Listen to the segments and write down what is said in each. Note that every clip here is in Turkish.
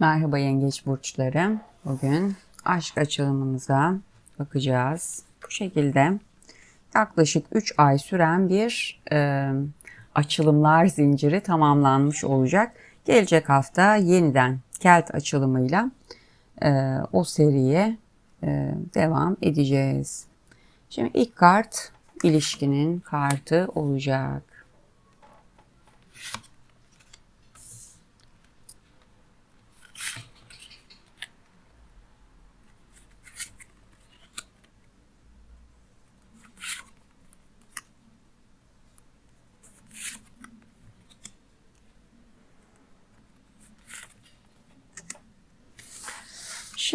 Merhaba yengeç burçları. Bugün aşk açılımımıza bakacağız. Bu şekilde yaklaşık 3 ay süren bir e, açılımlar zinciri tamamlanmış olacak. Gelecek hafta yeniden kelt açılımıyla e, o seriye e, devam edeceğiz. Şimdi ilk kart ilişkinin kartı olacak.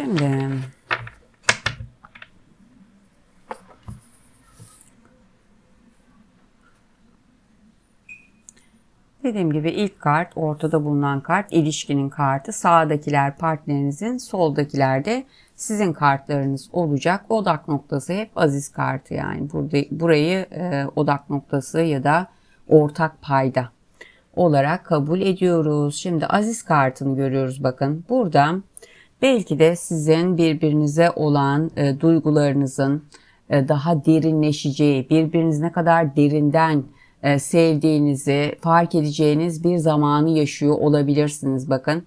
Şimdi Dediğim gibi ilk kart ortada bulunan kart ilişkinin kartı. Sağdakiler partnerinizin, soldakiler de sizin kartlarınız olacak. Odak noktası hep aziz kartı yani. Burada burayı e, odak noktası ya da ortak payda olarak kabul ediyoruz. Şimdi aziz kartını görüyoruz bakın. Burada belki de sizin birbirinize olan e, duygularınızın e, daha derinleşeceği, birbiriniz ne kadar derinden e, sevdiğinizi fark edeceğiniz bir zamanı yaşıyor olabilirsiniz bakın.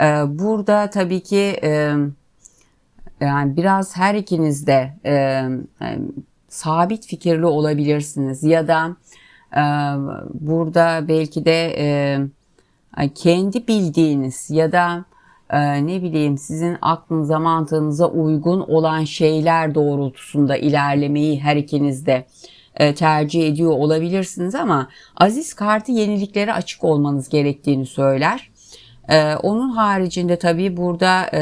E, burada tabii ki e, yani biraz her ikiniz de e, e, sabit fikirli olabilirsiniz ya da e, burada belki de e, kendi bildiğiniz ya da e, ne bileyim sizin aklınıza mantığınıza uygun olan şeyler doğrultusunda ilerlemeyi her ikiniz de e, tercih ediyor olabilirsiniz ama Aziz kartı yeniliklere açık olmanız gerektiğini söyler. E, onun haricinde tabii burada e,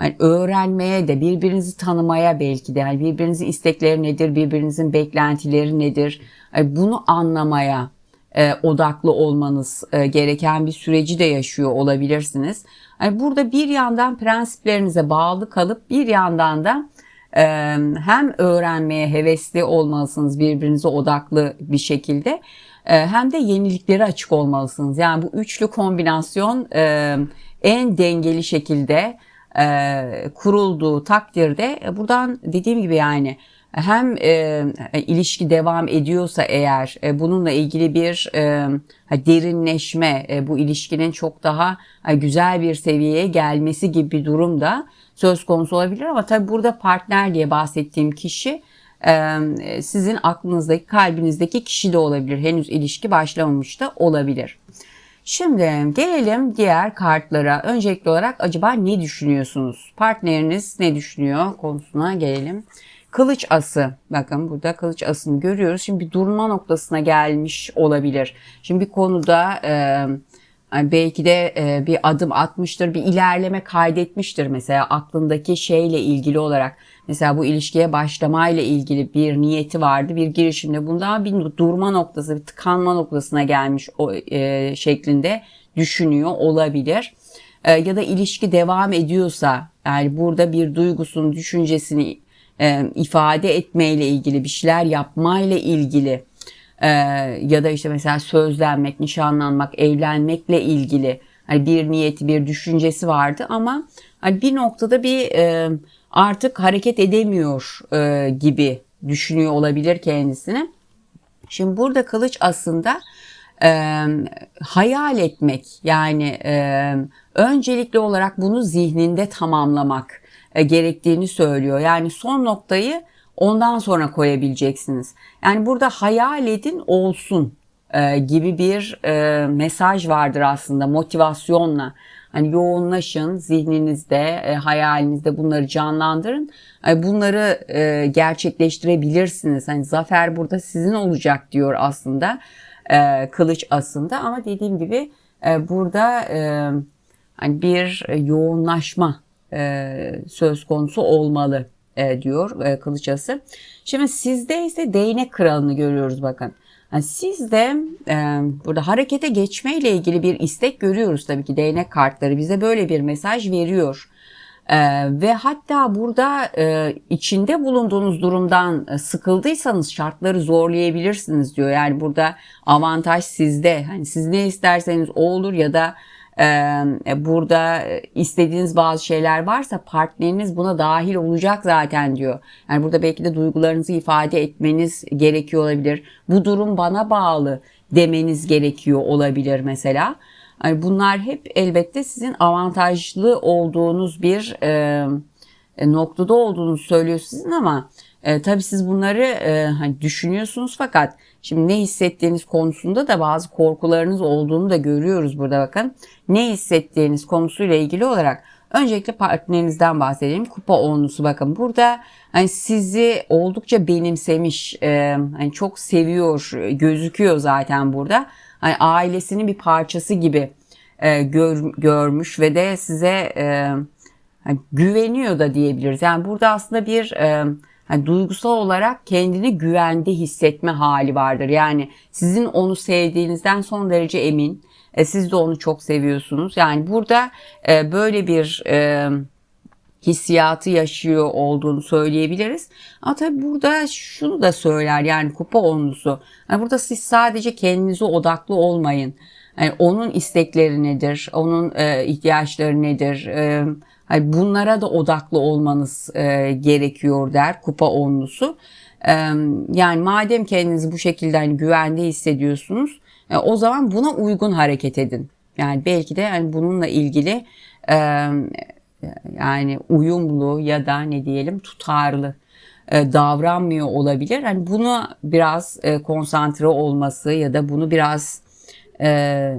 yani öğrenmeye de birbirinizi tanımaya belki de yani birbirinizin istekleri nedir, birbirinizin beklentileri nedir bunu anlamaya odaklı olmanız gereken bir süreci de yaşıyor olabilirsiniz. Yani burada bir yandan prensiplerinize bağlı kalıp bir yandan da hem öğrenmeye hevesli olmalısınız birbirinize odaklı bir şekilde hem de yeniliklere açık olmalısınız. Yani bu üçlü kombinasyon en dengeli şekilde kurulduğu takdirde buradan dediğim gibi yani hem e, ilişki devam ediyorsa eğer e, bununla ilgili bir e, derinleşme, e, bu ilişkinin çok daha e, güzel bir seviyeye gelmesi gibi bir durum da söz konusu olabilir ama tabii burada partner diye bahsettiğim kişi e, sizin aklınızdaki, kalbinizdeki kişi de olabilir. Henüz ilişki başlamamış da olabilir. Şimdi gelelim diğer kartlara. Öncelikli olarak acaba ne düşünüyorsunuz? Partneriniz ne düşünüyor konusuna gelelim. Kılıç ası. Bakın burada kılıç asını görüyoruz. Şimdi bir durma noktasına gelmiş olabilir. Şimdi bir konuda e, belki de e, bir adım atmıştır, bir ilerleme kaydetmiştir mesela aklındaki şeyle ilgili olarak. Mesela bu ilişkiye başlamayla ilgili bir niyeti vardı, bir girişimde bundan bir durma noktası, bir tıkanma noktasına gelmiş o e, şeklinde düşünüyor olabilir. E, ya da ilişki devam ediyorsa, yani burada bir duygusunu, düşüncesini e, ifade etmeyle ilgili, bir şeyler yapmayla ilgili e, ya da işte mesela sözlenmek, nişanlanmak, evlenmekle ilgili hani bir niyeti, bir düşüncesi vardı ama hani bir noktada bir e, artık hareket edemiyor e, gibi düşünüyor olabilir kendisini. Şimdi burada kılıç aslında e, hayal etmek yani e, öncelikli olarak bunu zihninde tamamlamak gerektiğini söylüyor. Yani son noktayı ondan sonra koyabileceksiniz. Yani burada hayal edin olsun e, gibi bir e, mesaj vardır aslında motivasyonla. Hani yoğunlaşın zihninizde, e, hayalinizde bunları canlandırın. E, bunları e, gerçekleştirebilirsiniz. Hani zafer burada sizin olacak diyor aslında e, kılıç aslında. Ama dediğim gibi e, burada e, hani bir yoğunlaşma e, söz konusu olmalı e, diyor e, Kılıçası. Şimdi sizde ise değnek kralını görüyoruz bakın. Yani siz de e, burada harekete geçme ile ilgili bir istek görüyoruz tabii ki değnek kartları bize böyle bir mesaj veriyor. Ee, ve hatta burada e, içinde bulunduğunuz durumdan e, sıkıldıysanız şartları zorlayabilirsiniz diyor. Yani burada avantaj sizde. Hani siz ne isterseniz o olur ya da e, burada istediğiniz bazı şeyler varsa partneriniz buna dahil olacak zaten diyor. Yani burada belki de duygularınızı ifade etmeniz gerekiyor olabilir. Bu durum bana bağlı demeniz gerekiyor olabilir mesela. Yani bunlar hep elbette sizin avantajlı olduğunuz bir e, noktada olduğunu söylüyor sizin ama e, tabii siz bunları e, hani düşünüyorsunuz fakat şimdi ne hissettiğiniz konusunda da bazı korkularınız olduğunu da görüyoruz burada bakın. Ne hissettiğiniz konusuyla ilgili olarak öncelikle partnerinizden bahsedelim. Kupa onlusu bakın burada hani sizi oldukça benimsemiş, e, hani çok seviyor gözüküyor zaten burada. Hani ailesinin bir parçası gibi e, gör, görmüş ve de size e, hani güveniyor da diyebiliriz. Yani burada aslında bir e, hani duygusal olarak kendini güvende hissetme hali vardır. Yani sizin onu sevdiğinizden son derece emin. E, siz de onu çok seviyorsunuz. Yani burada e, böyle bir e, hissiyatı yaşıyor olduğunu söyleyebiliriz. Ama tabii burada şunu da söyler yani kupa onlusu. Yani burada siz sadece kendinize odaklı olmayın. Yani onun istekleri nedir? Onun e, ihtiyaçları nedir? E, hani bunlara da odaklı olmanız e, gerekiyor der kupa onlusu. E, yani madem kendinizi bu şekilde hani güvende hissediyorsunuz e, o zaman buna uygun hareket edin. Yani belki de yani bununla ilgili e, yani uyumlu ya da ne diyelim tutarlı e, davranmıyor olabilir. Hani bunu biraz e, konsantre olması ya da bunu biraz e,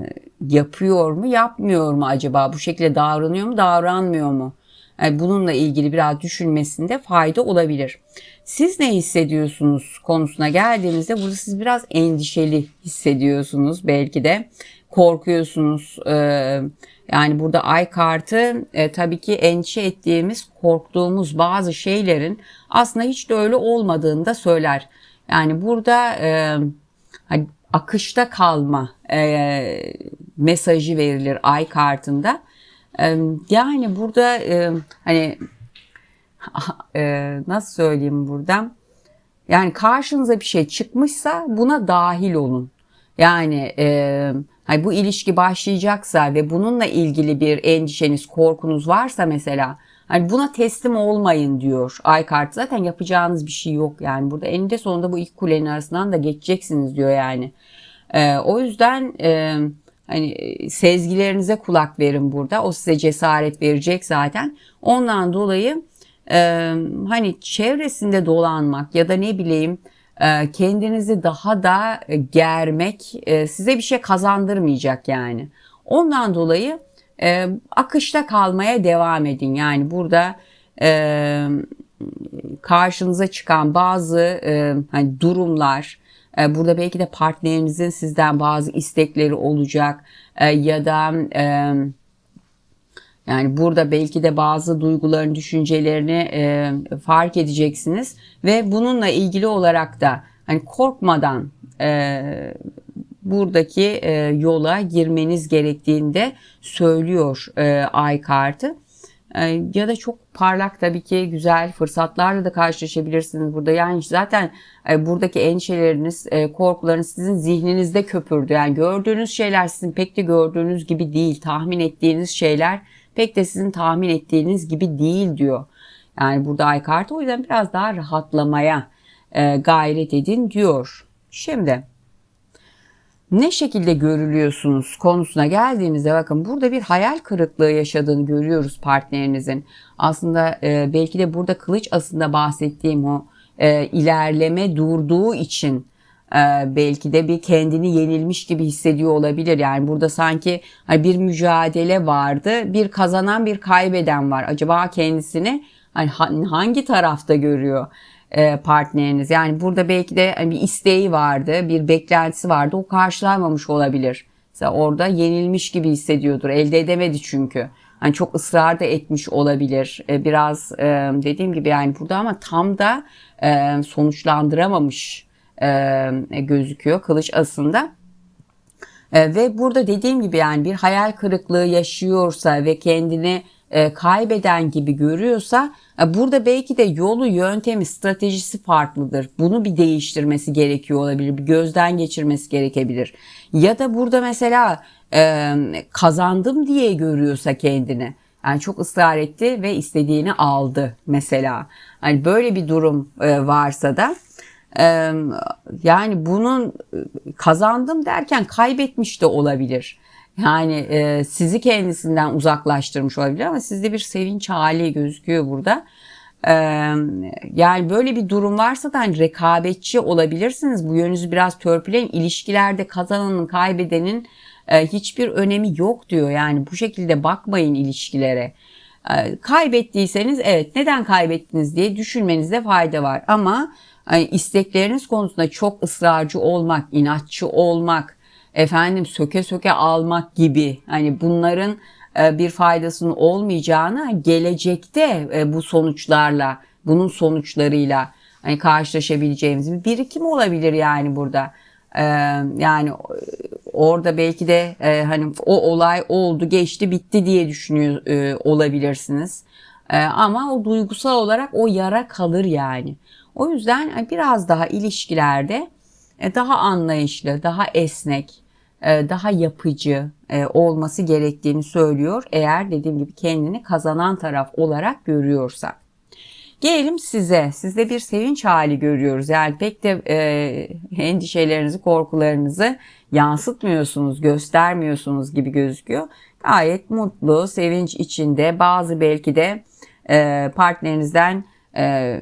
yapıyor mu yapmıyor mu acaba bu şekilde davranıyor mu davranmıyor mu yani bununla ilgili biraz düşünmesinde fayda olabilir. Siz ne hissediyorsunuz konusuna geldiğimizde burada siz biraz endişeli hissediyorsunuz belki de korkuyorsunuz. E, yani burada ay kartı e, tabii ki endişe ettiğimiz, korktuğumuz bazı şeylerin aslında hiç de öyle olmadığını da söyler. Yani burada e, hani akışta kalma e, mesajı verilir ay kartında. E, yani burada e, hani e, nasıl söyleyeyim burada? Yani karşınıza bir şey çıkmışsa buna dahil olun. Yani e, hani bu ilişki başlayacaksa ve bununla ilgili bir endişeniz, korkunuz varsa mesela hani buna teslim olmayın diyor ay kartı. Zaten yapacağınız bir şey yok yani. Burada eninde sonunda bu ilk kulenin arasından da geçeceksiniz diyor yani. E, o yüzden e, hani sezgilerinize kulak verin burada. O size cesaret verecek zaten. Ondan dolayı e, hani çevresinde dolanmak ya da ne bileyim e, kendinizi daha da germek e, size bir şey kazandırmayacak yani. Ondan dolayı e, akışta kalmaya devam edin. Yani burada e, karşınıza çıkan bazı e, hani durumlar, e, burada belki de partnerinizin sizden bazı istekleri olacak e, ya da e, yani burada belki de bazı duyguların, düşüncelerini e, fark edeceksiniz ve bununla ilgili olarak da hani korkmadan e, buradaki e, yola girmeniz gerektiğinde söylüyor e, ay kartı. E, ya da çok parlak tabii ki güzel fırsatlarla da karşılaşabilirsiniz burada. Yani zaten e, buradaki endişeleriniz, e, korkularınız sizin zihninizde köpürdü. Yani gördüğünüz şeyler sizin pek de gördüğünüz gibi değil. Tahmin ettiğiniz şeyler pek de sizin tahmin ettiğiniz gibi değil diyor. Yani burada ay kartı o yüzden biraz daha rahatlamaya gayret edin diyor. Şimdi ne şekilde görülüyorsunuz konusuna geldiğimizde bakın burada bir hayal kırıklığı yaşadığını görüyoruz partnerinizin. Aslında e, belki de burada kılıç aslında bahsettiğim o e, ilerleme durduğu için e, belki de bir kendini yenilmiş gibi hissediyor olabilir. Yani burada sanki hani bir mücadele vardı, bir kazanan bir kaybeden var. Acaba kendisini hani hangi tarafta görüyor? E, partneriniz. Yani burada belki de hani bir isteği vardı, bir beklentisi vardı. O karşılanmamış olabilir. Mesela orada yenilmiş gibi hissediyordur. Elde edemedi çünkü. Hani çok ısrar da etmiş olabilir. E, biraz e, dediğim gibi yani burada ama tam da sonuçlandıramamış gözüküyor kılıç aslında. Ve burada dediğim gibi yani bir hayal kırıklığı yaşıyorsa ve kendini kaybeden gibi görüyorsa e, burada belki de yolu, yöntemi, stratejisi farklıdır. Bunu bir değiştirmesi gerekiyor olabilir. Bir gözden geçirmesi gerekebilir. Ya da burada mesela e, kazandım diye görüyorsa kendini. Yani çok ısrar etti ve istediğini aldı mesela. Hani böyle bir durum e, varsa da e, yani bunun e, kazandım derken kaybetmiş de olabilir. Yani e, sizi kendisinden uzaklaştırmış olabilir ama sizde bir sevinç hali gözüküyor burada. E, yani böyle bir durum varsa da hani rekabetçi olabilirsiniz. Bu yönünüzü biraz törpüleyin. İlişkilerde kazananın kaybedenin e, hiçbir önemi yok diyor. Yani bu şekilde bakmayın ilişkilere. E, kaybettiyseniz evet neden kaybettiniz diye düşünmenizde fayda var. Ama e, istekleriniz konusunda çok ısrarcı olmak, inatçı olmak, efendim söke söke almak gibi hani bunların e, bir faydasının olmayacağını gelecekte e, bu sonuçlarla bunun sonuçlarıyla hani karşılaşabileceğimiz bir birikim olabilir yani burada. E, yani orada belki de hani o olay oldu geçti bitti diye düşünüyor olabilirsiniz. Ama o duygusal olarak o yara kalır yani. O yüzden biraz daha ilişkilerde daha anlayışlı, daha esnek, daha yapıcı e, olması gerektiğini söylüyor. Eğer dediğim gibi kendini kazanan taraf olarak görüyorsa. Gelelim size. Sizde bir sevinç hali görüyoruz. Yani pek de e, endişelerinizi, korkularınızı yansıtmıyorsunuz, göstermiyorsunuz gibi gözüküyor. Gayet mutlu, sevinç içinde bazı belki de e, partnerinizden e,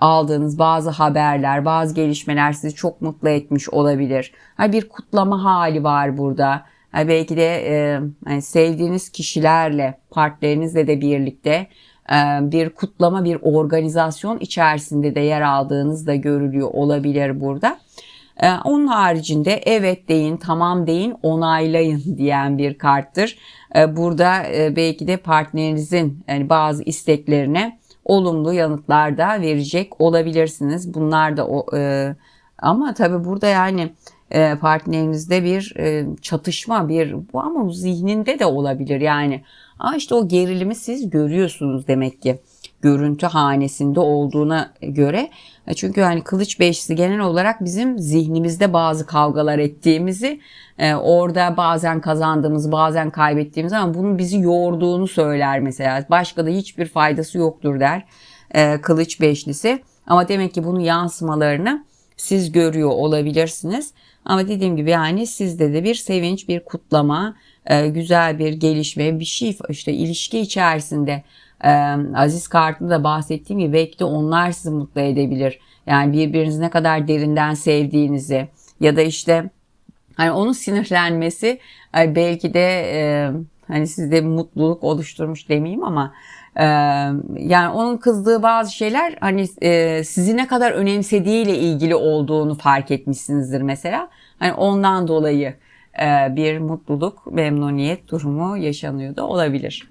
aldığınız bazı haberler, bazı gelişmeler sizi çok mutlu etmiş olabilir. Ha, bir kutlama hali var burada. Ha, belki de e, yani sevdiğiniz kişilerle, partnerinizle de birlikte e, bir kutlama, bir organizasyon içerisinde de yer aldığınız da görülüyor olabilir burada. E, onun haricinde evet deyin, tamam deyin, onaylayın diyen bir karttır. E, burada belki de partnerinizin yani bazı isteklerine olumlu yanıtlar da verecek olabilirsiniz. Bunlar da o e, ama tabii burada yani e, partnerinizde bir e, çatışma bir bu ama zihninde de olabilir yani. Ama işte o gerilimi siz görüyorsunuz demek ki görüntü hanesinde olduğuna göre. E, çünkü hani kılıç beşlisi genel olarak bizim zihnimizde bazı kavgalar ettiğimizi, e, orada bazen kazandığımız, bazen kaybettiğimiz ama bunun bizi yorduğunu söyler mesela. Başka da hiçbir faydası yoktur der e, kılıç beşlisi. Ama demek ki bunun yansımalarını siz görüyor olabilirsiniz. Ama dediğim gibi yani sizde de bir sevinç, bir kutlama, güzel bir gelişme, bir şey işte ilişki içerisinde e, Aziz kartında da bahsettiğim gibi belki de onlar sizi mutlu edebilir. Yani birbirinizi ne kadar derinden sevdiğinizi ya da işte hani onun sinirlenmesi belki de e, hani sizde mutluluk oluşturmuş demeyeyim ama e, yani onun kızdığı bazı şeyler hani e, sizi ne kadar önemsediğiyle ilgili olduğunu fark etmişsinizdir mesela. Hani ondan dolayı e, bir mutluluk, memnuniyet durumu yaşanıyor da olabilir.